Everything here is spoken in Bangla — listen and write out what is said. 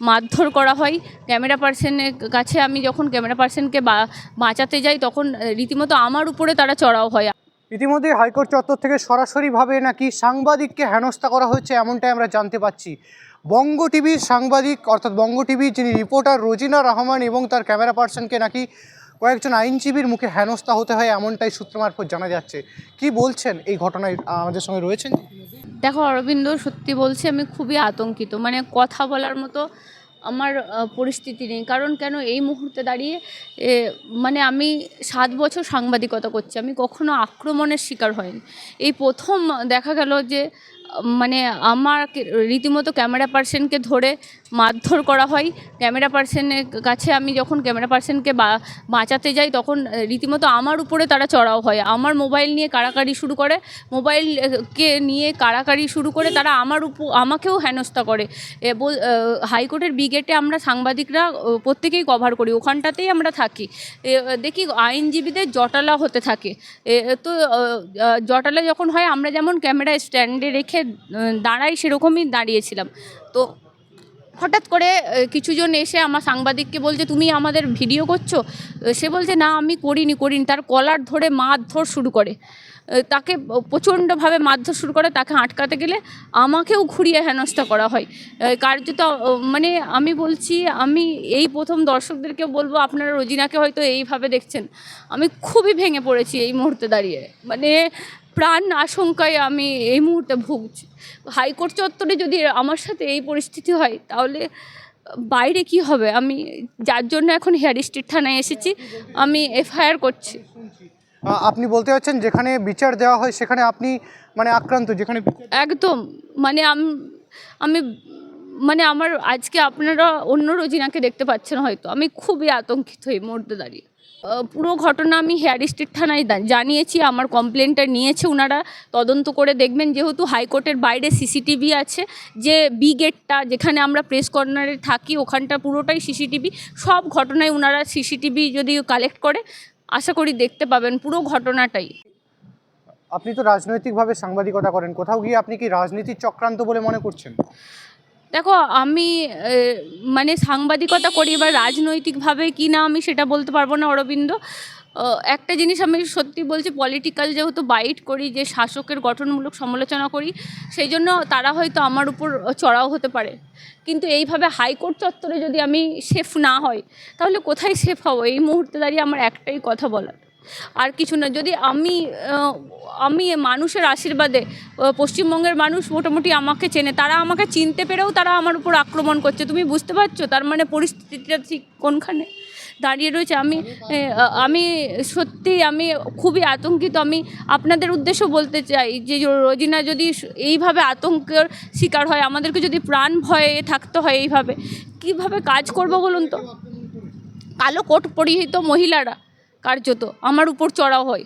মারধর করা হয়। ক্যামেরা পার্সনের কাছে আমি যখন ক্যামেরা পার্সনকে বাঁচাতে যাই তখন রীতিমতো আমার উপরে তারা চড়াও হয়। ইতিমধ্যে হাইকোর্ট চত্বর থেকে সরাসরিভাবে নাকি সাংবাদিককে হেনস্থা করা হচ্ছে এমনটাই আমরা জানতে পাচ্ছি। বঙ্গ টিভির সাংবাদিক, অর্থাৎ বঙ্গ টিভির যিনি রিপোর্টার রোজিনা রহমান এবং তার ক্যামেরা পার্সনকে নাকি কয়েকজন আইনজীবীর মুখে হেনস্থা হতে হয় এমনটাই সূত্র মারফত জানা যাচ্ছে। কি বলছেন এই ঘটনায় আমাদের সঙ্গে রয়েছেন? দেখো, অরবিন্দ সত্যি বলছি, আমি খুবই আতঙ্কিত। মানে কথা বলার মতো আমার পরিস্থিতি নেই। কারণ কেন, এই মুহূর্তে দাঁড়িয়ে মানে আমি সাত বছর সাংবাদিকতা করছি। আমি কখনো আক্রমণের শিকার হয়নি এই প্রথম দেখা গেল যে মানে আমার রীতিমতো ক্যামেরা পার্সনকে ধরে মারধর করা হয়। ক্যামেরা পার্সনের কাছে আমি যখন ক্যামেরা পার্সনকে বাঁচাতে যাই তখন রীতিমতো আমার উপরে তারা চড়াও হয়। আমার মোবাইল নিয়ে কাড়াকাড়ি শুরু করে মোবাইলকে নিয়ে কাড়াকাড়ি শুরু করে তারা আমার উপ, আমাকেও হেনস্থা করে। হাইকোর্টের বিগেটে আমরা সাংবাদিকরা প্রত্যেকেই কভার করি। ওখানটাতেই আমরা থাকি। দেখি আইনজীবীদের জটালা হতে থাকে। তো জটালা যখন হয়, আমরা যেমন ক্যামেরা স্ট্যান্ডে রেখে আহ, দাঁড়াই সেরকমই দাঁড়িয়েছিলাম। তো হঠাৎ করে কিছুজন এসে আমার সাংবাদিককে বলছে তুমি আমাদের ভিডিও করছ? সে বলছে না আমি করিনি করিনি। তার কলার ধরে মারধর শুরু করে। তাকে প্রচণ্ডভাবে মারধর শুরু করে তাকে আটকাতে গেলে আমাকেও ঘুরিয়ে হেনস্থা করা হয়। কার্যত মানে আমি বলছি আমি এই প্রথম দর্শকদেরকে বলব আপনারা রোজিনাকে হয়তো এইভাবে দেখছেন। আমি খুবই ভেঙে পড়েছি এই মুহূর্তে দাঁড়িয়ে। মানে প্রাণ আশঙ্কায় আমি এই মুহূর্তে ভুগছি। হাইকোর্ট চত্বরে যদি আমার সাথে এই পরিস্থিতি হয় তাহলে বাইরে কি হবে? আমি যার জন্য এখন হেয়ার স্ট্রিট থানায় এসেছি আমি এফআইআর করছি। আপনি বলতে চাচ্ছেন যেখানে বিচার দেওয়া হয় সেখানে আপনি মানে আক্রান্ত যেখানে একদম। মানে আম- আমি মানে আমার আজকে আপনারা অন্য রোজিনাকে দেখতে পাচ্ছেন হয়তো। আমি খুবই আতঙ্কিত এই মুহূর্তে দাঁড়িয়ে। পুরো ঘটনা আমি হেয়ার স্ট্রিট থানায় জানিয়েছি, আমার কমপ্লেনটা নিয়েছে। ওনারা তদন্ত করে দেখবেন, যেহেতু হাইকোর্টের বাইরে সিসিটিভি আছে, যে বি গেটটা যেখানে আমরা প্রেস কর্নারে থাকি, ওখানটা পুরোটাই সিসিটিভি সব ঘটনায় ওনারা সিসিটিভি যদি কালেক্ট করে, আশা করি দেখতে পাবেন পুরো ঘটনাটাই। আপনি তো রাজনৈতিকভাবে সাংবাদিকতা করেন, কোথাও গিয়ে আপনি কি রাজনীতির চক্রান্ত বলে মনে করছেন? দেখো, আমি মানে সাংবাদিকতা করি এবার রাজনৈতিকভাবে কি না আমি সেটা বলতে পারব না, অরবিন্দ। একটা জিনিস আমি সত্যি বলছি পলিটিক্যাল যেহেতু বাইট করি, যে শাসকের গঠনমূলক সমালোচনা করি, সেই জন্য তারা হয়তো আমার উপর চড়াও হতে পারে। কিন্তু এইভাবে হাইকোর্ট চত্বরে যদি আমি সেফ না হয় তাহলে কোথায় সেফ হব? এই মুহূর্তে দাঁড়িয়ে আমার একটাই কথা বলার। আর কিছু না। যদি আমি আমি মানুষের আশীর্বাদে পশ্চিমবঙ্গের মানুষ মোটামুটি আমাকে চেনে, তারা আমাকে চিনতে পেরেও তারা আমার উপর আক্রমণ করছে। তুমি বুঝতে পারছ? তার মানে পরিস্থিতিটা ঠিক কোনখানে দাঁড়িয়ে রয়েছে? আমি আমি সত্যি আমি খুবই আতঙ্কিত। আমি আপনাদের উদ্দেশ্য বলতে চাই যে রোজিনা যদি এইভাবে আতঙ্কের শিকার হয়, আমাদেরকে যদি প্রাণ ভয়ে থাকতে হয় এইভাবে, কীভাবে কাজ করব বলুন তো? কালো কোট পরিহিত মহিলারা কার্যত আমার উপর চড়াও হয়।